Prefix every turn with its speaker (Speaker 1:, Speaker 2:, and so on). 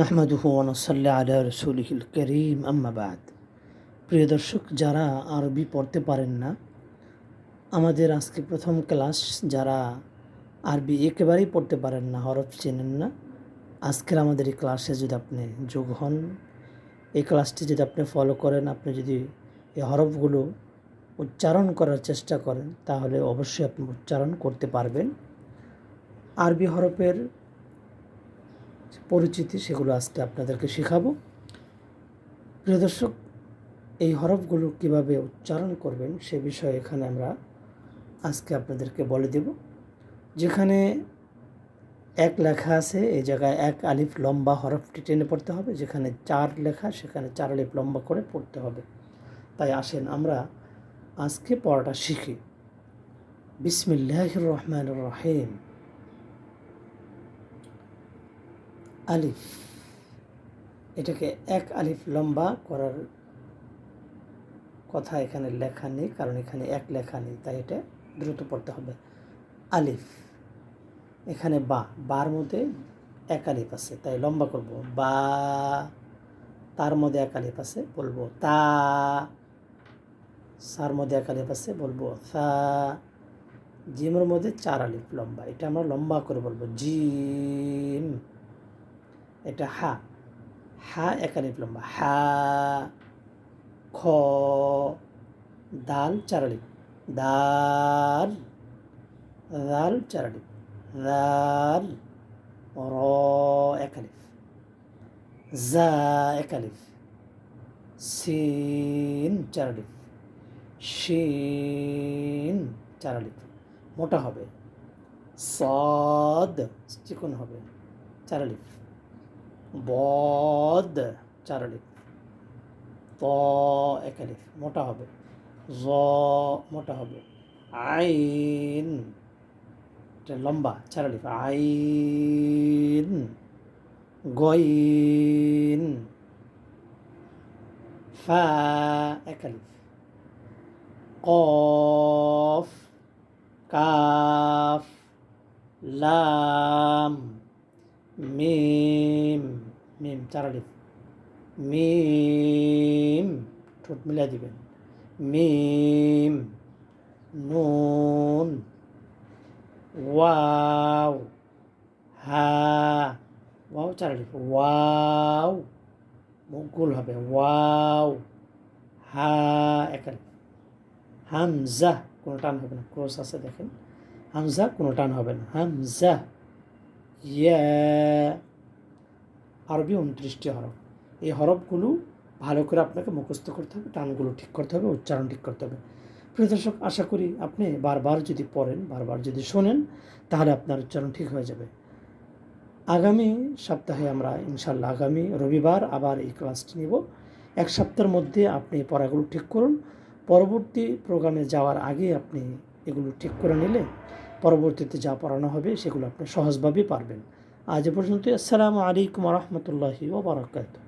Speaker 1: নাহমাদুহু ওয়ানসাল্লা আলা রসুলহিল করিম আম্মাবাদ প্রিয় দর্শক, যারা আরবি পড়তে পারেন না, আমাদের আজকে প্রথম ক্লাস, যারা আরবি একেবারেই পড়তে পারেন না, হরফ চেনেন না, আজকের আমাদের এই ক্লাসে যদি আপনি যোগ হন, এই ক্লাসটি যদি আপনি ফলো করেন, আপনি যদি এই হরফগুলো উচ্চারণ করার চেষ্টা করেন, তাহলে অবশ্যই আপনি উচ্চারণ করতে পারবেন। আরবি হরফের পরিচিতি সেগুলো আজকে আপনাদেরকে শেখাবো। প্রিয় দর্শক, এই হরফগুলো কীভাবে উচ্চারণ করবেন সে বিষয়ে এখানে আমরা আজকে আপনাদেরকে বলে দেব। যেখানে এক লেখা আছে, এই জায়গায় এক আলিফ লম্বা হরফটি টেনে পড়তে হবে। যেখানে চার লেখা, সেখানে চার আলিফ লম্বা করে পড়তে হবে। তাই আসেন আমরা আজকে পড়াটা শিখি। বিসমিল্লাহ রহমান রহিম। আলিফ। এটাকে এক আলিফ লম্বা করার কথা এখানে লেখা নেই, কারণ এখানে এক লেখা নেই, তাই এটা দ্রুত পড়তে হবে। আলিফ। এখানে বা, বার মধ্যে এক আলিফ আছে, তাই লম্বা করব। বা, তার মধ্যে এক আলিফ আছে, বলব তা, সার মধ্যে এক আলিফ আছে, বলব সা, জিমের মধ্যে চার আলিফ লম্বা। এটা আমরা লম্বা করে বলব, জিম। এটা হা। হা একালিফ লম্বা হা, খ, দাল চারালিপ দাল দাল চারালিপ দাল র একালিফ। জা একালিফ। সিন চারালিপ শিন চারালিপ মোটা হবে। সদ, চিকন হবে। চারালিপ বদ, চার আলিফ। ত, এক মোটা হবে। জ, মোটা হবে। আইন, এটা লম্বা, চার আলিফ। আইন, গইন। ফা, এক কফ, কাফ, লাম, মিম। মিম চার আলিফ মিম, ঠোঁট মিলাই দিবেন। মিম, নুন, ওয়াও হা ওয়াও চার আলিফ ওয়াও মুখ গোল হবে, ওয়াও হা এক আলিফ হামজা, কোনো টান হবে না, ক্রোস আছে দেখেন। হামজা, কোনো টান হবে না। হামজা, ইয়া আরবি উনত্রিশটি হরফ। এই হরফগুলো ভালো করে আপনাকে মুখস্থ করতে হবে, টানগুলো ঠিক করতে হবে, উচ্চারণ ঠিক করতে হবে। প্রিয় দর্শক, আশা করি আপনি বারবার যদি পড়েন, বারবার যদি শোনেন, তাহলে আপনার উচ্চারণ ঠিক হয়ে যাবে। আগামী সপ্তাহে আমরা ইনশাল্লাহ আগামী রবিবার আবার এই ক্লাসটি নিব। এক সপ্তাহের মধ্যে আপনি পড়াগুলো ঠিক করুন। পরবর্তী প্রোগ্রামে যাওয়ার আগে আপনি এগুলো ঠিক করে নিলে, পরবর্তীতে যা পড়ানো হবে সেগুলো আপনি সহজভাবেই পারবেন। আজ পর্যন্ত আসসালামু আলাইকুম রহমতুল্লাহি ওবরাকাতু